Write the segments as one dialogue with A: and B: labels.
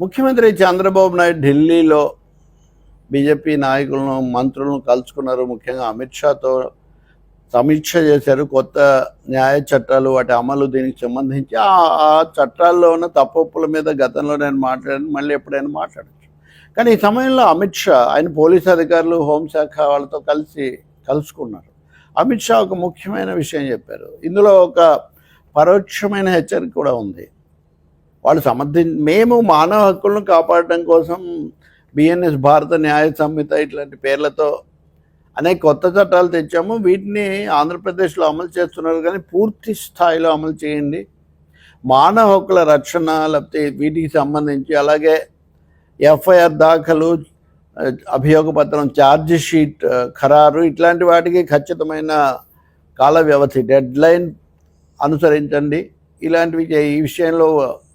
A: ముఖ్యమంత్రి చంద్రబాబు నాయుడు ఢిల్లీలో బీజేపీ నాయకులను మంత్రులను కలుసుకున్నారు. ముఖ్యంగా అమిత్ షాతో సమీక్ష చేశారు. కొత్త న్యాయ చట్టాలు వాటి అమలు దీనికి సంబంధించి ఆ ఆ చట్టాల్లో ఉన్న తప్పుల మీద గతంలో నేను మాట్లాడాను. మళ్ళీ ఎప్పుడైనా మాట్లాడచ్చు. కానీ ఈ సమయంలో అమిత్ షా ఆయన పోలీస్ అధికారులు హోంశాఖ వాళ్ళతో కలిసి కలుసుకున్నారు. అమిత్ షా ఒక ముఖ్యమైన విషయం చెప్పారు. ఇందులో ఒక పరోక్షమైన హెచ్చరిక కూడా ఉంది. వాళ్ళు సమర్థి మేము మానవ హక్కులను కాపాడటం కోసం బిఎన్ఎస్ భారత న్యాయ సంహిత ఇట్లాంటి పేర్లతో అనేక కొత్త చట్టాలు తెచ్చాము. వీటిని ఆంధ్రప్రదేశ్లో అమలు చేస్తున్నారు కానీ పూర్తి స్థాయిలో అమలు చేయండి. మానవ హక్కుల రక్షణ లేకపోతే వీటికి సంబంధించి అలాగే ఎఫ్ఐఆర్ దాఖలు అభియోగ పత్రం ఛార్జ్ షీట్ ఖరారు ఇట్లాంటి వాటికి ఖచ్చితమైన కాల వ్యవధి డెడ్ లైన్ అనుసరించండి. ఇలాంటివి ఈ విషయంలో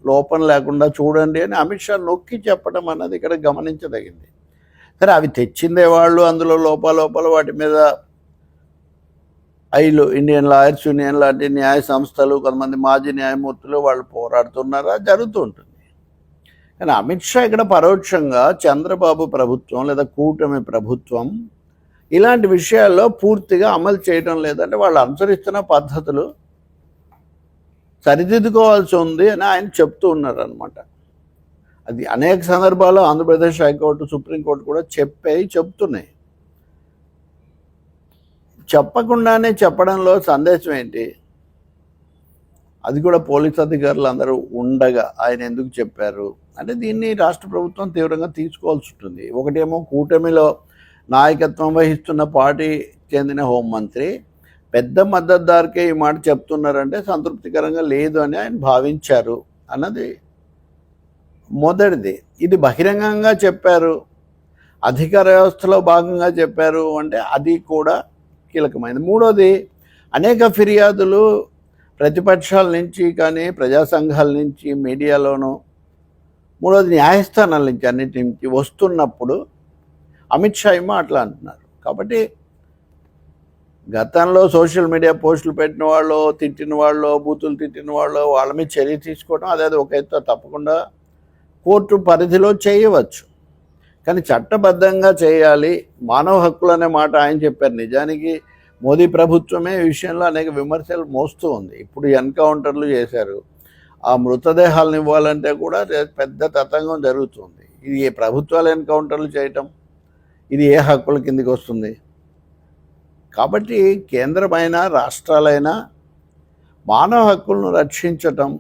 A: లోపం లేకుండా చూడండి అని అమిత్ షా నొక్కి చెప్పడం అన్నది ఇక్కడ గమనించదగింది. సరే అవి తెచ్చిందే వాళ్ళు అందులో లోపాలోపల వాటి మీద ఐలు ఇండియన్ లాయర్స్ యూనియన్ లాంటి న్యాయ సంస్థలు కొంతమంది మాజీ న్యాయమూర్తులు వాళ్ళు పోరాడుతున్నారా జరుగుతూ ఉంటుంది. కానీ అమిత్ షా ఇక్కడ పరోక్షంగా చంద్రబాబు ప్రభుత్వం లేదా కూటమి ప్రభుత్వం ఇలాంటి విషయాల్లో పూర్తిగా అమలు చేయడం లేదంటే వాళ్ళు అనుసరిస్తున్న పద్ధతులు సరిదిద్దుకోవాల్సి ఉంది అని ఆయన చెప్తూ ఉన్నారు అనమాట అది అనేక సందర్భాల్లో ఆంధ్రప్రదేశ్ హైకోర్టు సుప్రీంకోర్టు కూడా చెప్పాయి చెప్తున్నాయి. చెప్పకుండానే చెప్పడంలో సందేశం ఏంటి? అది కూడా పోలీస్ అధికారులు అందరూ ఉండగా ఆయన ఎందుకు చెప్పారు? అంటే దీన్ని రాష్ట్ర ప్రభుత్వం తీవ్రంగా తీసుకోవాల్సి ఉంటుంది. ఒకటేమో కూటమిలో నాయకత్వం వహిస్తున్న పార్టీ చెందిన హోంమంత్రి పెద్ద మద్దతుదారుకే ఈ మాట చెప్తున్నారంటే సంతృప్తికరంగా లేదు అని ఆయన భావించారు అన్నది మొదటిది. ఇది బహిరంగంగా చెప్పారు. అధికార వ్యవస్థలో భాగంగా చెప్పారు అంటే అది కూడా కీలకమైనది. మూడోది అనేక ఫిర్యాదులు ప్రతిపక్షాల నుంచి కానీ ప్రజా సంఘాల నుంచి మీడియాలోనూ. మూడోది న్యాయస్థానాల నుంచి అన్నిటి నుంచి వస్తున్నప్పుడు అమిత్ షా ఏమో అట్లా అంటున్నారు. కాబట్టి గతంలో సోషల్ మీడియా పోస్టులు పెట్టిన వాళ్ళు తిట్టిన వాళ్ళు బూతులు తిట్టిన వాళ్ళు వాళ్ళ మీద చర్య తీసుకోవడం అదే ఒక ఎత్తు. తప్పకుండా కోర్టు పరిధిలో చేయవచ్చు. కానీ చట్టబద్ధంగా చేయాలి. మానవ హక్కులు అనే మాట ఆయన చెప్పారు. నిజానికి మోదీ ప్రభుత్వమే ఈ విషయంలో అనేక విమర్శలు మోస్తూ ఉంది. ఇప్పుడు ఎన్కౌంటర్లు చేశారు. ఆ మృతదేహాలను ఇవ్వాలంటే కూడా పెద్ద తతంగం జరుగుతుంది. ఇది ఏ ప్రభుత్వాలు ఎన్కౌంటర్లు చేయటం? ఇది ఏ హక్కుల కిందికి వస్తుంది? కాబట్టి కేంద్రమైన రాష్ట్రాలైనా మానవ హక్కులను రక్షించటం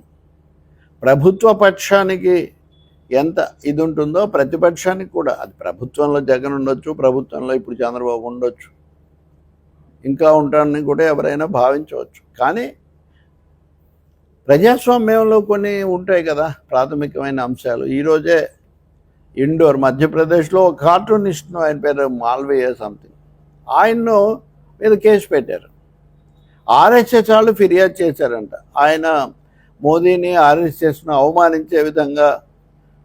A: ప్రభుత్వ పక్షానికి ఎంత ఇది ఉంటుందో ప్రతిపక్షానికి కూడా. అది ప్రభుత్వంలో జగన్ ఉండొచ్చు ప్రభుత్వంలో ఇప్పుడు చంద్రబాబు ఉండొచ్చు. ఇంకా ఉంటానని కూడా ఎవరైనా భావించవచ్చు. కానీ ప్రజాస్వామ్యంలో కొన్ని ఉంటాయి కదా ప్రాథమికమైన అంశాలు. ఈరోజే ఇండోర్ మధ్యప్రదేశ్లో ఒక కార్టూనిస్ట్ను ఆయన పేరు మాల్వేయ సంథింగ్. ఆయన్ను మీద కేసు పెట్టారు. ఆర్ఎస్ఎస్ వాళ్ళు ఫిర్యాదు చేశారంట. ఆయన మోదీని ఆర్ఎస్ఎస్ను అవమానించే విధంగా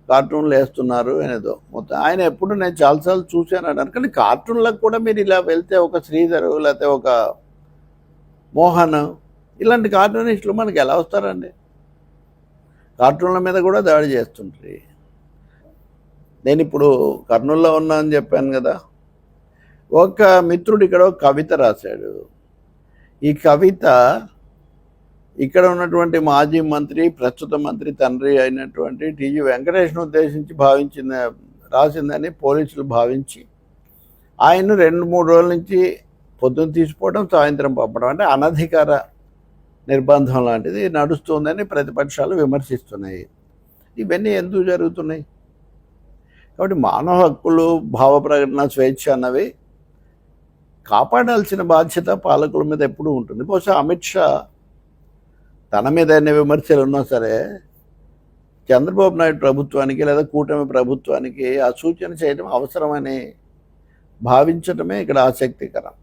A: కార్టూన్లు వేస్తున్నారు అనేదో. మొత్తం ఆయన ఎప్పుడు నేను చాలాసార్లు చూశాను అన్నారు కానీ కార్టూన్లకు కూడా మీరు ఇలా వెళ్తే ఒక శ్రీధరు లేకపోతే ఒక మోహన్ ఇలాంటి కార్టూనిస్టులు మనకి ఎలా వస్తారండి? కార్టూన్ల మీద కూడా దాడి చేస్తుంటారు నేను ఇప్పుడు కర్నూలులో ఉన్నా అని చెప్పాను కదా. ఒక మిత్రుడు ఇక్కడ ఒక కవిత రాశాడు. ఈ కవిత ఇక్కడ ఉన్నటువంటి మాజీ మంత్రి ప్రస్తుత మంత్రి తండ్రి అయినటువంటి టీజీ వెంకటేష్ను ఉద్దేశించి భావించిన రాసిందని పోలీసులు భావించి ఆయన రెండు మూడు రోజుల నుంచి పొద్దున్న తీసుకోవడం సాయంత్రం పంపడం అంటే అనధికార నిర్బంధం లాంటిది నడుస్తుందని ప్రతిపక్షాలు విమర్శిస్తున్నాయి. ఇవన్నీ ఎందుకు జరుగుతున్నాయి? కాబట్టి మానవ హక్కులు భావ ప్రకటన స్వేచ్ఛ అన్నవి కాపాడాల్సిన బాధ్యత పాలకుల మీద ఎప్పుడూ ఉంటుంది. బహుశా అమిత్ షా తన మీద ఎన్ని విమర్శలు ఉన్నా సరే చంద్రబాబు నాయుడు ప్రభుత్వానికి లేదా కూటమి ప్రభుత్వానికి ఆ సూచన చేయడం అవసరమని భావించటమే ఇక్కడ ఆసక్తికరం.